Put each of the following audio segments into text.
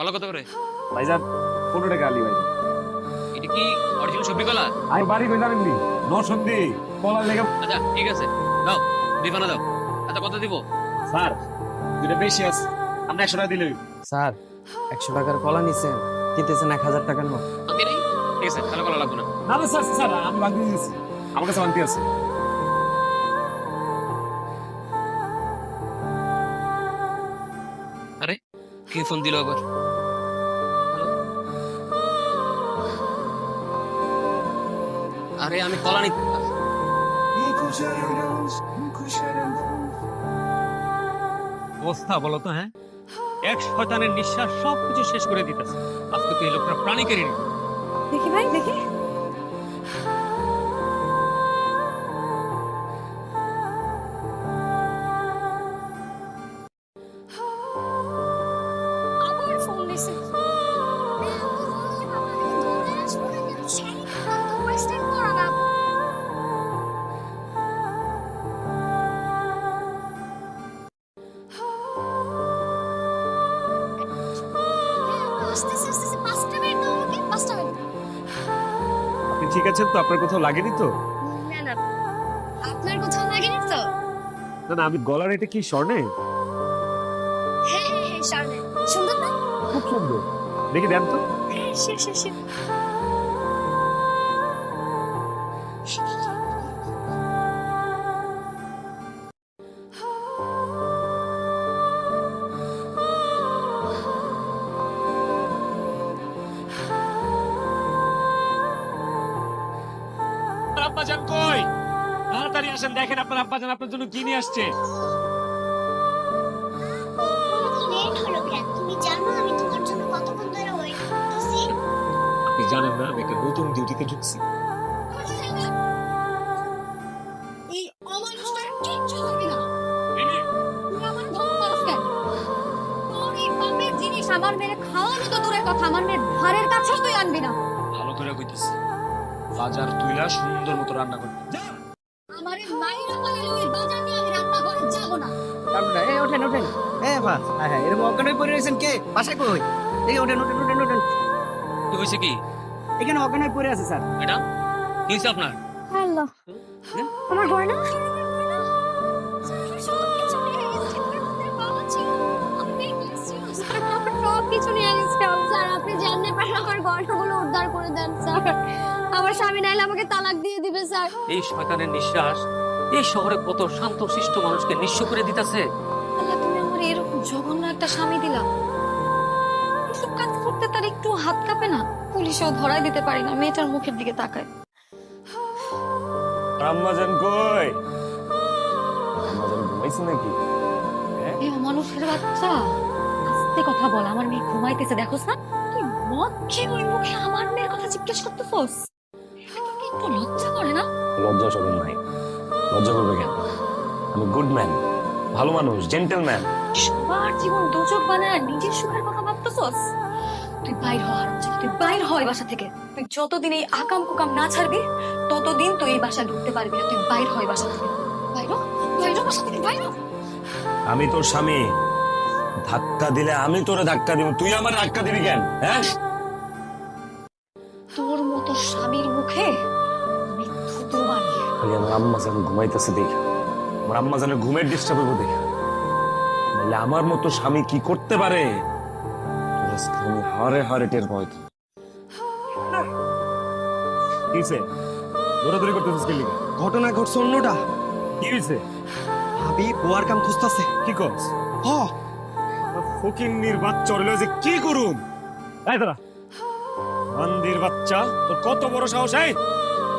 কলা কত করে। ভাইজান পনেরো টাকা আলি ভাইজান। এটা কি অরিজিনাল সবজি কলা? আমি বাড়ি কই জানেন নি? নরসন্দি। কলার লেগে আচ্ছা ঠিক আছে। দাও পানা দাও। আচ্ছা কত দিব? স্যার দুটো বেশি আছে। আমরা একশো টাকা দিলে স্যার একশো টাকার কলা নিছেন দিতেছেন এক হাজার টাকার নোট আমি নেই ঠিক আছে তাহলে কলা লাগবে না। না না স্যার স্যার আমি ভাঙতে দিয়েছি আমার কাছে ভাঙতে আছে। আরে কে ফোন দিল আবার? আরে আমি কলা নিতে অবস্থা বলো তো হ্যাঁ? এক শয়তানের নিঃশ্বাস সবকিছু শেষ করে দিতেছে। আজকে তো এই লোকটা প্রাণী কেড়ে নিল দেখি ভাই দেখি। ঠিক আছেন তো আপনার কোথাও লাগেনি তো? না না। আপনার কোথাও লাগেনি তো? না না আমি গলার এটা কি স্বর্ণে? হ্যাঁ হ্যাঁ স্বর্ণে। সুন্দর না? খুব সুন্দর। দেখি দেন তো। হ্যাঁ সে সে সে আব্বা যান কই? তাড়াতাড়ি আসেন দেখেন আপনার আব্বা যান আপনার জন্য কি নিয়ে আসছে। আপনি জানেন না আমি একটা নতুন ডিউটিতে ঢুকছি। আমার খাওয়ানো তো দূরের কথা আমার মেয়ের ধারের কাছেও তুই আনবি না। ভালো করে কইতেছি। বাজার তুইলা সুন্দর মতো রান্না করতে আমার ওই বাজার নিয়ে আমি রান্না যাব না। আপনারা এই ওঠেন ওঠেন। এ বাস হ্যাঁ হ্যাঁ এরকম অজ্ঞান হয়ে পড়ে রয়েছেন কে? বাসায় কই? এই ওঠেন ওঠেন ওঠেন ওঠেন। কি হয়েছে কি? এখানে অজ্ঞান হয়ে পড়ে আছে স্যার। ম্যাডাম কি হয়েছে আপনার? হ্যালো। আমার গয়না গেছে আপনি জানতে পারেন আমার গয়নাগুলো উদ্ধার করে দেন স্যার। আমার স্বামী নাইলে আমাকে তালাক দিয়ে দিবে স্যার। এই শয়তানের নিঃশ্বাস। এই শহরে কত শান্ত শিষ্ট মানুষকে নিঃস্ব করে দিতেছে। আল্লাহ তুমি আমার এরকম জঘন্য একটা স্বামী দিলা। এসব কাজ করতে তার একটু হাত কাঁপে না? পুলিশেও ধরাই দিতে পারি না মেয়েটার মুখের দিকে তাকায়। কই? ঘুমাইছে নাকি? এই অমানুষের বাচ্চা আস্তে কথা বল আমার মেয়ে ঘুমাইতেছে দেখোস না তুই মদ খেয়ে ওই মুখে আমার মেয়ের কথা জিজ্ঞেস করতেছস? একটু লজ্জা করে না? লজ্জা সরম নাই। লজ্জা করবে কেন? আমি গুড ম্যান ভালো মানুষ জেন্টেলম্যান সবার জীবন দুচোখ বানায় নিজের সুখের কথা ভাবতেছস? তুই বাইর হ তুই বাইর হ এই বাসা থেকে। তুই যতদিন এই আকাম কুকাম না ছাড়বি ততদিন তুই এই বাসা ঢুকতে পারবি না। তুই বাইর হ এই বাসা থেকে। বাইর বাইর বাসা থেকে বাইর আমি তোর স্বামী। ধাক্কা দিলে আমি তোরে ধাক্কা দিব। তুই আমার ধাক্কা দিবি কেন হ্যাঁ? তোর মতো স্বামীর মুখে আমার আম্মা যেন ঘুমাইতেছে দেখা। আমার আম্মা যেন ঘুমের ডিস্টার্ব হইব দেখা। নাহলে আমার মতো স্বামী কি করতে পারে? আমি হারে হারে টের পাই কিছে দৌড়াদৌড়ি করতেছিস কি লিগে? ঘটনা ঘটছে অন্যটা। কি হইছে? ভাবি বুয়ার কাম খুঁজতাছে। কি করছ? হ। ফকিং নির বাচ্চা হইল যে কি করুম? এই দাঁড়া। মন্দির বাচ্চা তোর কত বড় সাহস এই?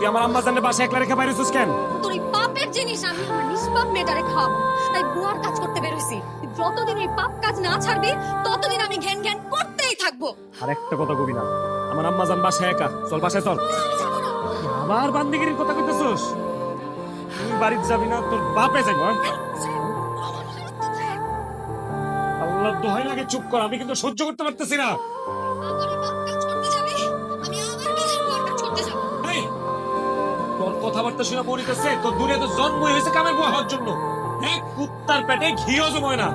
তুই আমার আম্মা জানে বাসা একলা রেখে বাইরেছিস কেন? তোর এই পাপের জিনিস আমি আমার নিষ্পাপ মেয়েটারে খাওয়াবো। তাই বুয়ার কাজ করতে বেরোইছি তুই যতদিন এই পাপ কাজ না ছাড়বি ততদিন আমি ঘ্যান ঘ্যান করতেই থাকব। আর একটা কথা কবি না আমার আম্মা জান বাসায় একা। চল বাসায় চল। আবার বান্দিগিরির কথা কইতেছস? তুই বাড়িতে যাবি না তোর বাপে যাবি হ্যাঁ? আল্লাহ দোহাই লাগে চুপ কর আমি কিন্তু সহ্য করতে পারতেছি না। কথাবার্তা শুনে বলিতেছে তোর দূরে তো জন্মই হয়েছে কামের বউ হওয়ার জন্য। এক কুত্তার পেটে ঘিও জময় না।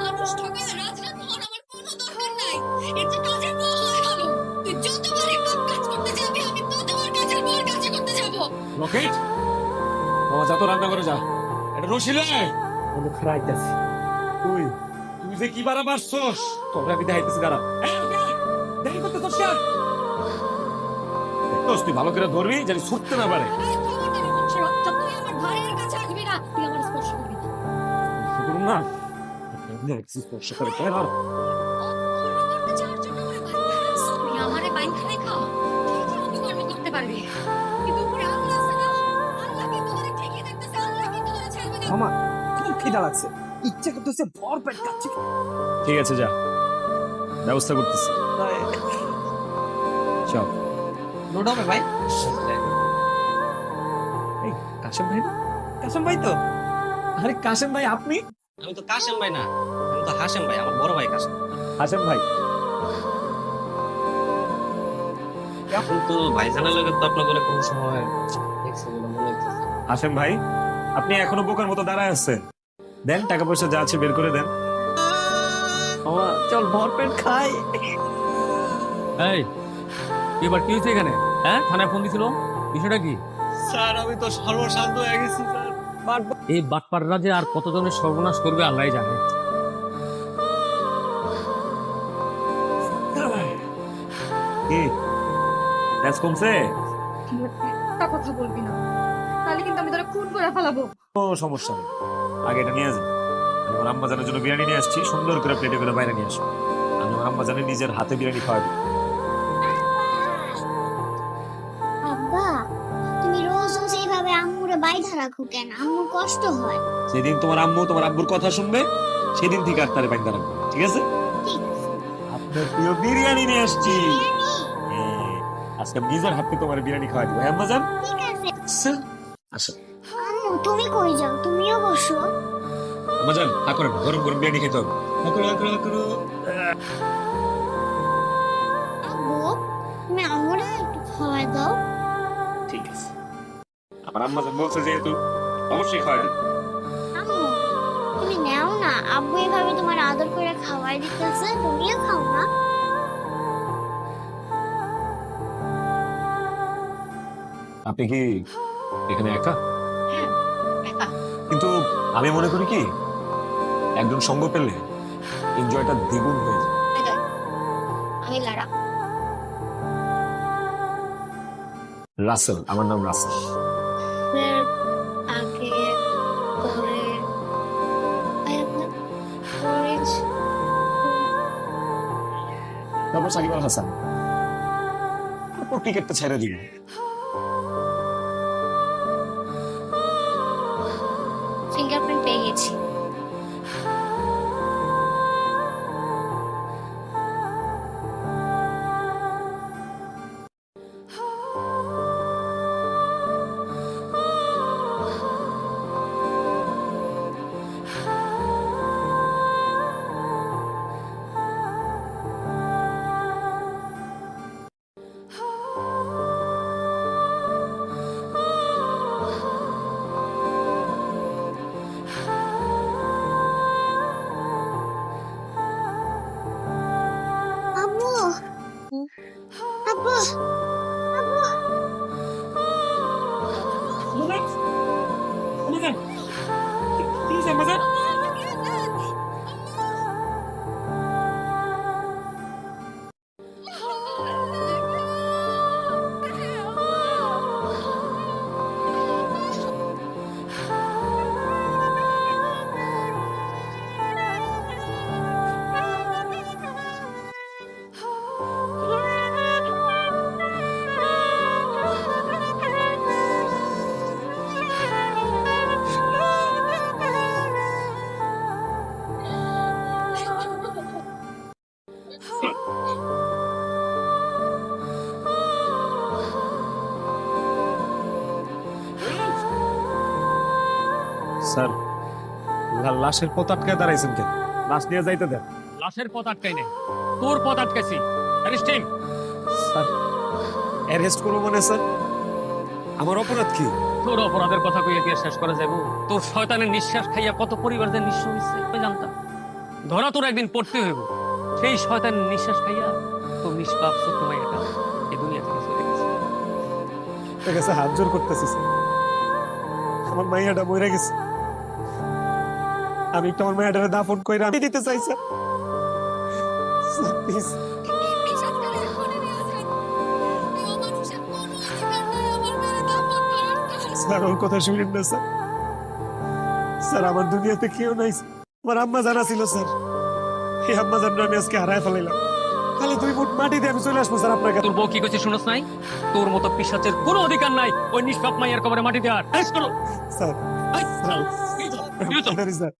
মানুষ ঠকায় রাজরাত হওয়ার আমার কোনো দরকার নাই। এটা কাজের বউ হয়ে গেল তুই যতবারই পাপ কাজ করতে যাবি আমি ততবার কাজের বউয়ের কাছে করতে যাব। রকেট বাবা যা তো রান্না করে যা। এটা রসিলে বলে খারাইতেছি তুই তুই যে কি বারা মারছস? তোরা আমি দেখাইতেছি দাঁড়া এই, করতে তোর তুই ভালো করে ধরবি জানি ছুটতে না পারে। না মামা খুব খিদা লাগছে? ইচ্ছে করতেছে ভর পেট খাচ্ছি। ঠিক আছে যা। ব্যবস্থা করতেছি। চল। লোড হবে ভাই? এই কাশেম ভাই না? কাসম ভাই তো? আরে কাশেম ভাই আপনি? আমি তো কাসেম ভাই না আমি তো হাসেম ভাই আমার বড় ভাই কাসেম হাসেম ভাই? কিন্তু ভাইজানের লোকের তো আপনাদের কোনো সময় বলে হাসেম ভাই আপনি এখনও বোকার মতো দাঁড়ায় আছেন। দেন টাকা পয়সা যা আছে বের করে দেন। চল ভর পেট খাই। এই এবার কি হয়েছে এখানে? হ্যাঁ থানায় ফোন দিছিল? বিষয়টা কি? স্যার আমি তো সর্বশান্ত হয়ে গেছি স্যার। এই বাটপাররা যে আর কতজনের সর্বনাশ করবে আল্লাহ জানে। কি? কমছে? একটা কথা বলবি না। তাহলে কিন্তু আমি তোরা খুন করে ফেলাবো। ও সমস্যা নেই। আগে এটা নিয়ে আমি আমার আম্মা জানের জন্য বিরিয়ানি নিয়ে আসছি। সুন্দর করে প্লেটে করে বাইরে নিয়ে আসো। আমি আমার আম্মা জানের নিজের হাতে বিরিয়ানি খাওয়া রাখো কেন? আম্মুর কষ্ট হয়। সেদিন তোমার আম্মু তোমার আব্বুর কথা শুনবে সেদিন থেকে আর তারে বাইন্দা রাখব ঠিক আছে? আপনার প্রিয় বিরিয়ানি নিয়ে আসছি। হ্যাঁ, আজকে নিজের হাতে তোমার বিরিয়ানি খাওয়া দিব। হ্যাঁ আম্মা জান ঠিক আছে। আচ্ছা আসো। আম্মু তুমি কই যাও? তুমিও বসো। আম্মা জান হা গরম গরম বিরিয়ানি খেতে হবে। হা করো, হা করো, হা করো। আব্বু তুমি একটু খাওয়াই দাও। আমার আম্মা জান বলছে যেহেতু অবশ্যই খাওয়া দিই আম্মু তুমি নাও না। আব্বু এভাবে তোমার আদর করে খাওয়াই দিতেছে তুমিও খাও না। আপনি কি এখানে একা? একা। কিন্তু আমি মনে করি কি একজন সঙ্গ পেলে এনজয়টা দ্বিগুণ হয়ে যায়। আমি লারা। রাসেল আমার নাম রাসেল। তারপর সাকিব আল হাসান তারপর ক্রিকেটটা ছেড়ে দিব ফিঙ্গারপ্রিন্ট পেয়ে গেছি স্যার। লাশের পথ আটকায় দাঁড়াইছেন কেন? লাশ নিয়ে যাইতে দেন। লাশের পথ আটকাই নেই। তোর পথ আটকাইছি। অ্যারেস্টিং। স্যার অ্যারেস্ট করব মানে স্যার? আমার অপরাধ কি? তোর অপরাধের কথা কইয়া দিয়ে শেষ করা যাব তোর শয়তানের নিঃশ্বাস খাইয়া কত পরিবার যে নিঃস্ব হইছে আমি জানতাম? ধরা তোর একদিন পড়তে হইব। সেই শয়তানের নিঃশ্বাস খাইয়া তোর নিষ্পাপ ছোট্ট মাইয়াটা এই দুনিয়া থেকে চলে গেছে। তোর কাছে হাত জোর করতেছি আমার মাইয়াটা মরে গেছে। আমি তোমার মাইয়াটারে দাফন করে আমি দিতে চাই স্যার প্লিজ। স্যার ওর কথা শুনেন না স্যার স্যার আমার দুনিয়াতে কেউ নাই আমার আম্মা জানা ছিল স্যার এই আম্মা জানলে আমি আজকে হারায় ফেলাইলাম। তাহলে দুই ফুট মাটি দিয়ে আমি চলে আসব স্যার আপনার কাছে। তোর বউ কি করছে শুনোস নাই? তোর মতো পিসাচের কোনো অধিকার নাই। ওই নিষ্পাপ মাইয়ার কবরে মাটি দেওয়ার। আরেস্ট করো স্যার স্যার কি হলো? কি হলো? স্যার